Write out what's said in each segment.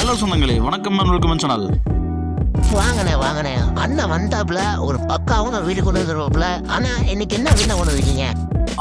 Hello சொந்தங்களே வணக்கம் welcome channel. வாங்கண்ணே வாங்கண்ணே அண்ணன் வந்தாப்புல ஒரு பக்காவும் வீடு கொண்டு வந்துருவாப்புல. ஆனா இன்னைக்கு என்ன வீட்டை கொண்டு வந்துருக்கீங்க?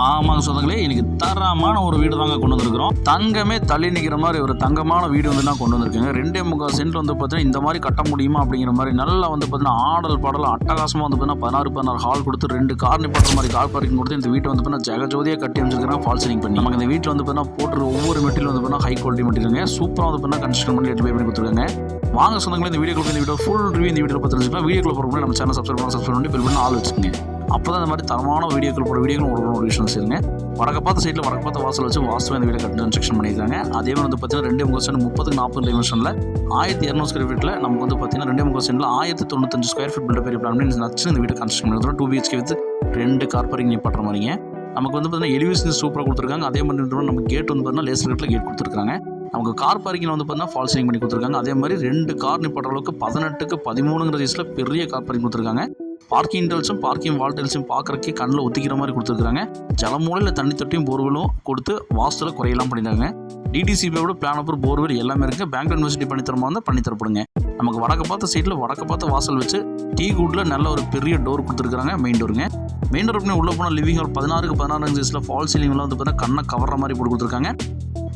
ஆமாங்க சொந்தங்களே இன்னைக்கு தரமான ஒரு வீடு தாங்க கொண்டு வந்திருக்கிறோம். தங்கமே தள்ளி நிற்கிற மாதிரி ஒரு தங்கமான வீடு வந்து நான் கொண்டு வந்திருக்கேங்க. ரெண்டே முக்கால் சென்ட் வந்து பார்த்தீங்கன்னா இந்த மாதிரி கட்ட முடியுமா அப்படிங்கிற மாதிரி நல்லா வந்து பார்த்தீங்கன்னா ஆடல் பாடல் அட்டகாசமாக வந்து பார்த்தீங்கன்னா பதினாறு பதினாறு ஹால் கொடுத்து ரெண்டு கார் நிப்பாட்டுற மாதிரி கார் பார்க்கிங் கொடுத்து இந்த வீட்டை வந்து பார்த்தீங்கன்னா ஜெகஜோதியாக கட்டி அமைச்சிருக்காங்க ஃபால் சீலிங் பண்ணி. நமக்கு இந்த வீட்டில் வந்து பார்த்தீங்கன்னா போட்டுற ஒவ்வொரு மெட்டீரியல் வந்து பார்த்தீங்கன்னா ஹை குவாலிட்டி மெட்டீரியலுங்க. சூப்பராக வந்து பார்த்தீங்கன்னா கன்ஸ்ட்ரக்ஷன் பண்ணி எடுத்து பண்ணி கொடுத்துருக்காங்க. வாங்க சொந்தங்களே இந்த வீடியோ இந்த வீடியோ ஃபுல் ரிவ்யூ இந்த வீடியோ பற்றி தெரிஞ்சுக்கலாம். வீடியோக்குள்ள போகிற நம்ம சேனல் சப்ஸ்கிரைப் பண்ணி சப்ஸ்கிரைப் பண்ணி பில் பண்ணி ஆள் வச்சுக்கோங்க. அப்போ தான் இந்த மாதிரி தரமான வீடியோக்கள் போகிற வீடியோக்கள் ஒரு ஒரு விஷயம் செய்யுங்க வடக்க பார்த்த சைட்டில் வடக்க பார்த்த வாசல் வச்சு வாசல் இந்த வீடியோ கட்டி கன்ஸ்ட்ரக்ஷன் பண்ணியிருக்காங்க அதே மாதிரி வந்து பார்த்தீங்கன்னா ரெண்டு முகம் சென்ட் நாற்பது டைமென்ஷனில் ஆயிரத்தி இரநூறு ஸ்கொயர் ஃபீட்டில் நமக்கு வந்து பார்த்தீங்கன்னா ரெண்டு முகம் சென்டில் ஆயிரத்தி தொண்ணூத்தஞ்சு ஸ்கொயர் ஃபீட் பில்டர் பெரிய பிளான் நச்சு இந்த வீடு கன்ஸ்ட்ரக்ஷன் பண்ணுறோம் டூ பிஹெச்கே வித் ரெண்டு கார் கார்பரிங் பண்ணுற மாதிரிங்க. நமக்கு வந்து பார்த்தீங்கன்னா எலிவேஷன் சூப்பராக கொடுத்துருக்காங்க. அதே மாதிரி நம்ம கேட் வந்து பார்த்தீங்கன்னா லேசர் கட்டில் கேட் கொடுத்துருக்காங்க. நமக்கு கார் பார்க்கிங் வந்து பார்த்தீங்கன்னா ஃபால் சீலிங் பண்ணி கொடுத்துருக்காங்க. அதே மாதிரி ரெண்டு கார் நிப்பாட்டுற அளவுக்கு பதினெட்டுக்கு பதிமூணுங்கிற ரேஸில் பெரிய கார் பார்க்கிங் கொடுத்துருக்காங்க. பார்க்கிங் டெல்ஸும் பார்க்கிங் வால் டெல்ஸும் பார்க்குறக்கே கண்ணில் ஒத்திக்கிற மாதிரி கொடுத்துருக்காங்க. ஜலமூலையில் தண்ணி தொட்டியும் போர்வெலும் கொடுத்து வாஸ்துல குறையெல்லாம் பண்ணியிருக்காங்க. டிடிசிபியோட பிளான் அப்புறம் போர்வெல் எல்லாமே இருக்குது பேங்க் யூனிவர்சிட்டி பண்ணி தரமா இருந்தால் பண்ணி தரப்படுங்க நமக்கு வடக்கு பார்த்த சைடில் வடக்கு பார்த்த வாசல் வச்சு டீ கூட்டில் நல்ல ஒரு பெரிய டோர் கொடுத்துருக்காங்க மெயின் டோருங்க மெயின் டோர் பண்ணி உள்ளே போனால் லிவிங் ஹால் பதினாறுக்கு பதினாறு சைஸில் ஃபால் சீலிங்லாம் வந்து பார்த்தீங்கன்னா கண்ணை கவர்ற மாதிரி போட்டு கொடுத்துருக்காங்க.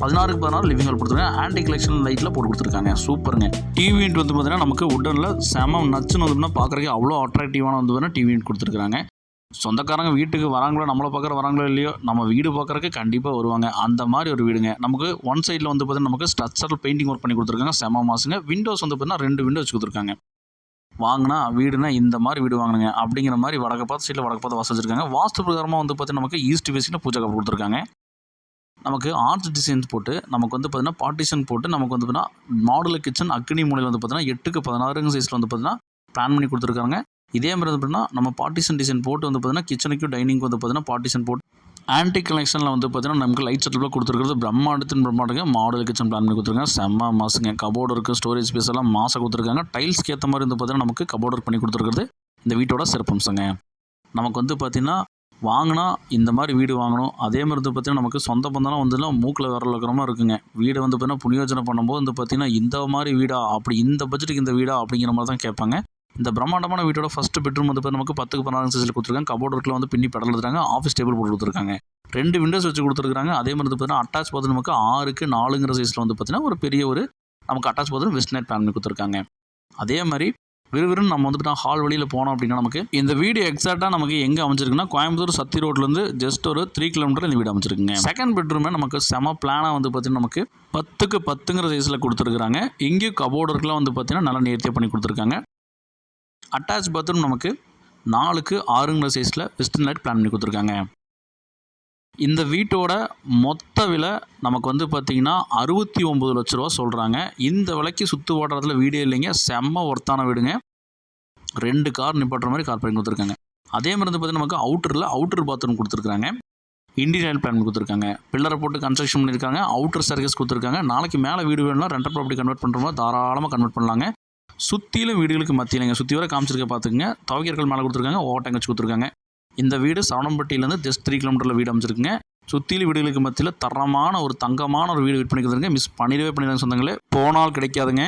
பதினாறுக்கு பதினாறு லிவிங் ஹால் கொடுத்துருக்காங்க. ஆன்டி கலெக்ஷன் லைட்டில் போட்டு கொடுத்துருக்காங்க. சூப்பருங்க டிவி யூனிட் வந்து பார்த்தீங்கன்னா நமக்கு உடனில் செம நச்சுன்னு வந்து பார்க்குறதுக்கு அவ்வளோ அட்ராக்டிவான வந்து பார்த்தீங்கன்னா டிவி யூனிட் கொடுத்துருக்காங்க சொந்தக்காரங்க வீட்டுக்கு வராங்களோ நம்மளை பார்க்குற வராங்களோ இல்லையோ நம்ம வீடு பார்க்குறக்கு கண்டிப்பாக வருவாங்க. அந்த மாதிரி ஒரு வீடுங்க. நமக்கு ஒன் சைடில் வந்து பார்த்தீங்கன்னா நமக்கு ஸ்ட்ரக்சரல் பெயிண்டிங் ஒர்க் பண்ணி கொடுத்துருக்காங்க. செம மாசுங்க. விண்டோஸ் வந்து பார்த்தீங்கன்னா ரெண்டு விண்டோ வச்சு கொடுத்துருக்காங்க. வாங்கினா வீடுனா இந்த மாதிரி வீடு வாங்கினுங்க. அப்படிங்கிற மாதிரி வடக்கு பார்த்து சைடில் வடக்கு பார்த்து வாசல் வச்சிருக்காங்க வாஸ்து பிரகாரமாக வந்து பார்த்தீங்கன்னா நமக்கு ஈஸ்ட் வேஸ்டில் பூஜை கப்பு கொடுத்துருக்காங்க. நமக்கு ஆர்ட்ஸ் டிசைன்ஸ் போட்டு நமக்கு வந்து பார்த்தீங்கன்னா பார்ட்டிஷன் போட்டு நமக்கு வந்து பார்த்தீங்கன்னா மாடலர் கிச்சன் அக்னி மூலையில் வந்து பார்த்தீங்கன்னா எட்டுக்கு பதினாறுங்க சைஸில் வந்து பார்த்தீங்கன்னா பிளான் பண்ணி கொடுத்துருக்காங்க. இதே மாதிரி வந்து பார்த்தீங்கன்னா நம்ம பார்ட்டிஷன் டிசைன் போட்டு வந்து பார்த்தீங்கன்னா கிச்சனுக்கும் டைனிங்க்கு வந்து பார்த்தீங்கன்னா பார்ட்டிஷன் போட்டு ஆன்டி கலெக்ஷனில் வந்து பார்த்தீங்கன்னா நமக்கு லைட் செட்டில் கொடுத்துருக்கிறது பிரம்மாண்டத்தின் பிரம்மாண்டங்க மாடல் கிச்சன் பிளான் பண்ணி கொடுத்துருக்காங்க. செம்ம மாசுங்க கபோர்டு இருக்குது ஸ்டோரேஜ் ஸ்பேஸ் எல்லாம் மாசாக கொடுத்துருக்காங்க. டைல்ஸ்க்கு ஏற்ற மாதிரி வந்து பார்த்தீங்கன்னா நமக்கு கபோர்டு ஒர்க் பண்ணி கொடுத்துருக்குறது இந்த வீட்டோட சிறப்பம்சங்க. நமக்கு வந்து பார்த்தீங்கன்னா வாங்கினா இந்த மாதிரி வீடு வாங்கணும். அதே மாதிரி வந்து பார்த்தீங்கன்னா நமக்கு சொந்த பந்தம்லாம் வந்துன்னா மூக்கில் விரல் இருக்கிறமா இருக்குங்க. வீடை வந்து பார்த்தீங்கன்னா புனியோஜனை பண்ணும்போது வந்து பார்த்தீங்கன்னா இந்த மாதிரி வீடா அப்படி இந்த பட்ஜெட்டுக்கு இந்த வீடா அப்படிங்கிற மாதிரி தான் கேட்பாங்க. இந்த பிரம்மாண்டமான வீட்டோட ஃபஸ்ட் பெட்ரூம் வந்து பார்த்தீங்கன்னா நமக்கு பத்துக்கு பதினாறு சைஸில் கொடுத்துருக்காங்க. கபோர்ட் ஒர்க்கில் வந்து பின்னி பெடல் எடுத்துருக்காங்க ஆஃபீஸ் டேபிள் போட்டு கொடுத்துருக்காங்க. ரெண்டு விண்டோஸ் வச்சு கொடுத்துருக்காங்க. அதே மாதிரி வந்து பார்த்தீங்கன்னா அட்டாச் பார்த்து நமக்கு ஆறுக்கு நாலுங்கிற சைஸில் வந்து பார்த்தீங்கன்னா ஒரு பெரிய ஒரு நமக்கு அட்டாச் பாத்ரூம் வெஸ்ட் நைட் பிளான் கொடுத்துருக்காங்க. அதே மாதிரி விறுவிறுன்னு நம்ம வந்துட்டு ஹால் வழியில் போனோம் அப்படின்னா நமக்கு இந்த வீடு எக்ஸாக்டாக நமக்கு எங்கே அமைச்சிருக்குன்னா கோயம்புத்தூர் சத்தி ரோட்லேருந்து ஜஸ்ட் ஒரு த்ரீ கிலோமீட்டர் இந்த வீடு அமைச்சிருக்குங்க செகண்ட் பெட்ரூமே நமக்கு செம பிளானாக வந்து பார்த்தீங்கன்னா நமக்கு பத்துக்கு பத்துங்கிற சைஸில் கொடுத்துருக்குறாங்க. இங்கேயும் கபோர்டருக்குலாம் வந்து பார்த்தீங்கன்னா நல்லா நேர்த்தியாக பண்ணி கொடுத்துருக்காங்க. அட்டாச் பாத்ரூம் நமக்கு நாலுக்கு ஆறுங்கிற சைஸில் வெஸ்டர்ன் லைட் பிளான் பண்ணி கொடுத்துருக்காங்க. இந்த வீட்டோட மொத்த விலை நமக்கு வந்து பார்த்திங்கன்னா அறுபத்தி ஒம்பது லட்ச ரூபா சொல்கிறாங்க இந்த விலைக்கு சுற்று ஓடுறதுல வீடே இல்லைங்க. செம்ம ஒர்த்தான வீடுங்க. ரெண்டு கார் நிப்பாட்டுற மாதிரி கார் பண்ணி கொடுத்துருக்காங்க. அதே மாதிரி வந்து பார்த்திங்கன்னா நமக்கு அவுட்டரில் அவுட்டர் பாத்ரூம் கொடுத்துருக்காங்க. இன்டீரியர் பிளான் கொடுத்துருக்காங்க. பில்லரை போட்டு கன்ஸ்ட்ரக்ஷன் பண்ணியிருக்காங்க. அவுட்டர் சர்வீஸ் கொடுத்துருக்காங்க. நாளைக்கு மேலே வீடு வேணும்னா ரெண்டர் ப்ராப்பர்ட்டி கன்வெர்ட் பண்ணுறோம்னா தாராளமாக கன்வெர்ட் பண்ணலாங்க. சுற்றிலும் வீடுகளுக்கு மத்தியிலங்க சுற்றி வர காமிச்சிருக்க பார்த்துக்குங்க துவைக்கர்கள் மேலே கொடுத்துருக்காங்க ஓட்டம் டேங்க் கொடுத்துருக்காங்க. இந்த வீடு சவனம்பட்டியிலேருந்து ஜஸ்ட் த்ரீ கிலோமீட்டரில் வீடு அமைச்சிருக்குங்க சுற்றிலும் வீடுகளுக்கு மத்தியில் தரமான ஒரு தங்கமான ஒரு வீடு விற்பனைக்கு வந்துருங்க மிஸ் பண்ணிடவே பண்ணிடுறாங்க சொந்தங்களே. போனால் கிடைக்காதுங்க.